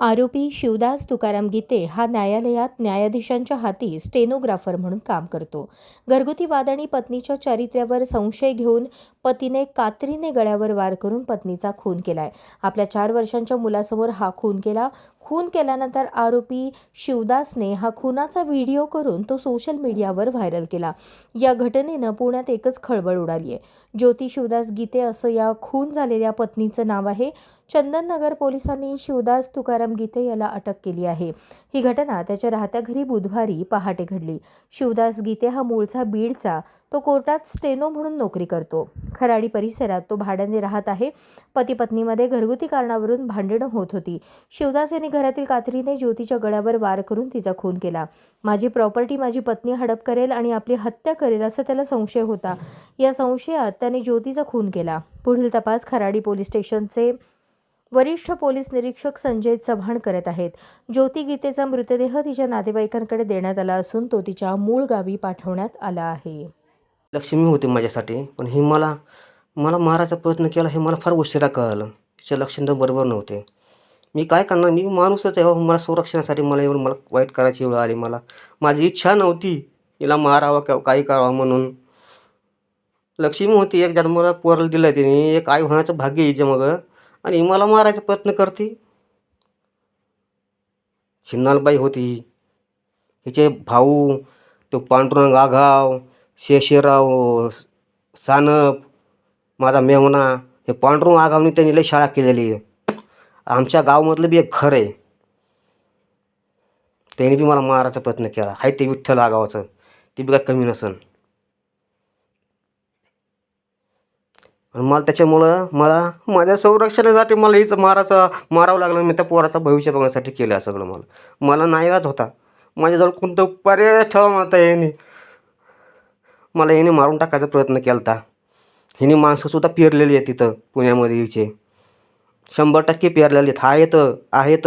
आरोपी शिवदास तुकाराम गीते हा न्यायालयात न्यायाधीशांच्या हाती स्टेनोग्राफर म्हणून काम करतो. घरगुती वाद आणि पत्नीच्या चारित्र्यावर संशय घेऊन पतीने कात्रीने गळ्यावर वार करून पत्नीचा खून केलाय. आपल्या चार वर्षांच्या मुलासमोर हा खून केला. खून केल्यानंतर आरोपी शिवदासने हा खुनाचा व्हिडिओ करून तो सोशल मीडियावर व्हायरल केला. या घटनेनं पुण्यात एकच खळबळ उडाली आहे ज्योती शिवदास गीते असं या खून झालेल्या पत्नीचं नाव आहे. चंदननगर पोलिसांनी शिवदास तुकाराम गीते याला अटक केली आहे. ही घटना त्याच्या राहत्या घरी बुधवारी पहाटे घडली. शिवदास गीते हा मूळचा बीडचा तो कोर्टात स्टेनो म्हणून नोकरी करतो. खराडी परिसरात तो भाड्याने राहत आहे. पती पत्नीमध्ये घरगुती कारणावरून भांडणं होत होती. शिवदास यांनी घरातील कात्रीने ज्योतीच्या गळ्यावर वार करून तिचा खून केला. माझी प्रॉपर्टी माझी पत्नी हडप करेल आणि आपली हत्या करेल असा त्याला संशय होता. या संशयात त्याने ज्योतीचा खून केला. पुढील तपास खराडी पोलीस स्टेशनचे वरिष्ठ पोलीस निरीक्षक संजय चव्हाण करत आहेत. ज्योती गीतेचा मृतदेह तिच्या नातेवाईकांकडे देण्यात आला असून तो तिच्या मूळ गावी पाठवण्यात आला आहे. लक्ष्मी होती माझ्यासाठी पण हे मला मला मारायचा प्रयत्न केला हे मला फार उशिरा कळालं. तिचे लक्ष तर बरोबर नव्हते. मी काय करणार? मी माणूसच आहे हो, मला संरक्षणासाठी मला एवढं मला वाईट करायची वेळ आली मला. माझी इच्छा नव्हती हिला मारावं का काही करावं म्हणून. लक्ष्मी होती. एक जन्माला पोरल दिलं तिने. एक आई होण्याचं भाग्य हिच्या मग. आणि मला मारायचा प्रयत्न करते. छिन्नालबाई होती. हिचे भाऊ तो पांडुरंग आघाव शेषराव सानप माझा मेमना हे पांडुरंग आगावने त्यांनी लई शाळा केलेली आहे. आमच्या गावामधलं बी एक घर आहे. त्याने बी मला मारायचा प्रयत्न केला. हाय ते विठ्ठल गावाचं ते बी काय कमी नसन. आणि मला त्याच्यामुळं मला माझ्या संरक्षणासाठी मला हिचं मारायचं मारावं लागलं. मी त्या पोराचं भविष्य बघण्यासाठी केलं आहे सगळं मला. मला नाईलाज होता. माझ्याजवळ कोणतं पर्याय ठेवा माता याने मला याने मारून टाकायचा प्रयत्न केला होता हिने माणसंसुद्धा पेरलेली आहे तिथं पुण्यामध्ये हिचे. शंभर टक्के पेरलेले आहेत. आहेत आहेत